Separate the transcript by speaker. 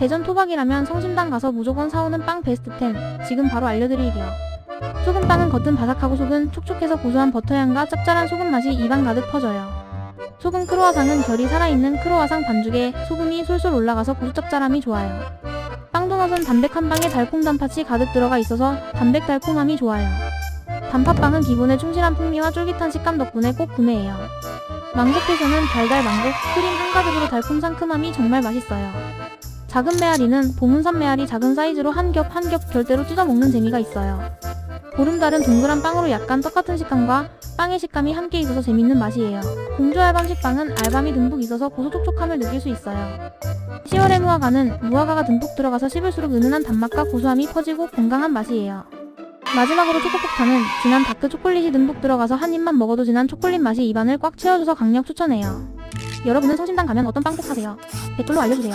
Speaker 1: 대전 토박이라면 성심당 가서 무조건 사오는 빵 베스트 10 지금 바로 알려드릴게요. 소금빵은 겉은 바삭하고 속은 촉촉해서 고소한 버터향과 짭짤한 소금 맛이 입안 가득 퍼져요. 소금 크로와상은 결이 살아있는 크로와상 반죽에 소금이 솔솔 올라가서 고소짭짤함이 좋아요. 빵도넛은 담백한 빵에 달콤 단팥이 가득 들어가 있어서 담백 달콤함이 좋아요. 단팥빵은 기본에 충실한 풍미와 쫄깃한 식감 덕분에 꼭 구매해요. 망고피서는 달달 망고, 크림 한 가득으로 달콤 상큼함이 정말 맛있어요. 작은 메아리는 보문산 메아리 작은 사이즈로 한 겹 한겹 별대로 찢어 먹는 재미가 있어요. 보름달은 동그란 빵으로 약간 떡같은 식감과 빵의 식감이 함께 있어서 재밌는 맛이에요. 공주 알밤 식빵은 알밤이 듬뿍 있어서 고소 촉촉함을 느낄 수 있어요. 10월의 무화과는 무화과가 듬뿍 들어가서 씹을수록 은은한 단맛과 고소함이 퍼지고 건강한 맛이에요. 마지막으로 초코폭탄은 진한 다크 초콜릿이 듬뿍 들어가서 한 입만 먹어도 진한 초콜릿 맛이 입안을 꽉 채워줘서 강력 추천해요. 여러분은 성심당 가면 어떤 빵 꼭 사세요? 댓글로 알려주세요.